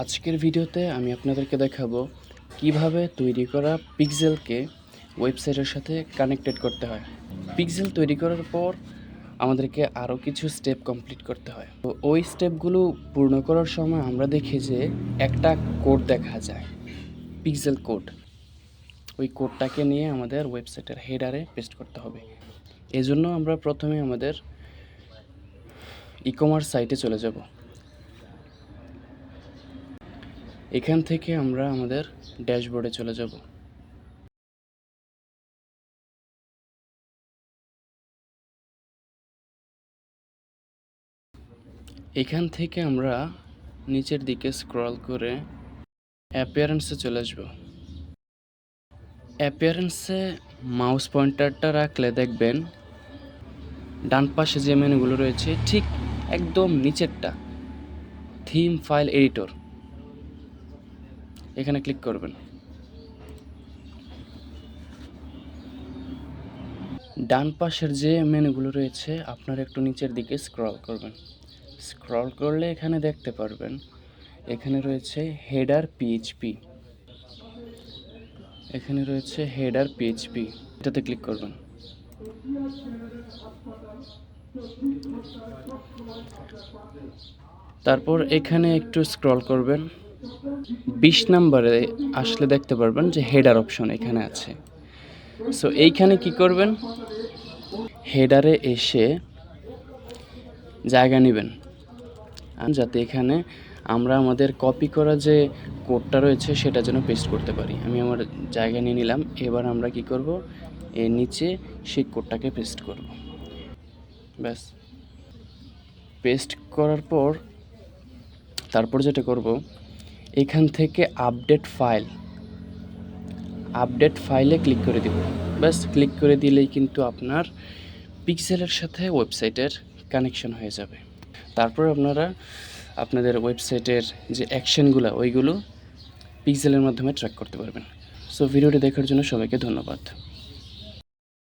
আজকের ভিডিওতে আমি আপনাদেরকে দেখাবো কীভাবে তৈরি করা পিক্সেলকে ওয়েবসাইটের সাথে কানেক্টেড করতে হয়। পিক্সেল তৈরি করার পর আমাদেরকে আরও কিছু স্টেপ কমপ্লিট করতে হয়। তো ওই স্টেপগুলো পূর্ণ করার সময় আমরা দেখি যে একটা কোড দেখা যায়, পিক্সেল কোড। ওই কোডটাকে নিয়ে আমাদের ওয়েবসাইটের হেডারে পেস্ট করতে হবে। এজন্য আমরা প্রথমে আমাদের ই কমার্স সাইটে চলে যাব। এখান থেকে আমরা আমাদের ড্যাশবোর্ডে চলে যাব। এখান থেকে আমরা নিচের দিকে স্ক্রল করে অ্যাপিয়ারেন্সে চলে আসব। অ্যাপিয়ারেন্সে মাউস পয়েন্টারটা রাখলে দেখবেন ডান পাশে যে মেনুগুলো রয়েছে, ঠিক একদম নিচেরটা থিম ফাইল এডিটর এখানে ক্লিক করবেন। ডান পাশের যে মেনুগুলো রয়েছে, আপনারা একটু নিচের দিকে স্ক্রল করবেন। স্ক্রল করলে এখানে দেখতে পারবেন, এখানে রয়েছে হেডার পিএইচপি এখানে রয়েছে হেডার পিএইচপি এটাতে ক্লিক করবেন। তারপর এখানে একটু স্ক্রল করবেন। বিশ নাম্বারে আসলে দেখতে পারবেন যে হেডার অপশন এখানে আছে। সো এইখানে কি করবেন? হেডারে এসে জায়গা নেবেন। যাতে এখানে আমরা আমাদের কপি করা যে কোডটা রয়েছে, সেটা যেন পেস্ট করতে পারি। আমি আমার জায়গা নিয়ে নিলাম। এবার আমরা কি করব? এর নিচে সেই কোডটাকে পেস্ট করব। ব্যাস। পেস্ট করার পর, তারপর যেটা করব এখান থেকে আপডেট ফাইল আপডেট ফাইলে ক্লিক করে দিব। ব্যাস ক্লিক করে দিলেই কিন্তু আপনার পিক্সেলের সাথে ওয়েবসাইটের কানেকশন হয়ে যাবে। তারপর আপনারা আপনাদের ওয়েবসাইটের যে অ্যাকশনগুলো ওইগুলো পিক্সেলের মাধ্যমে ট্র্যাক করতে পারবেন। সো ভিডিওটি দেখার জন্য সবাইকে ধন্যবাদ।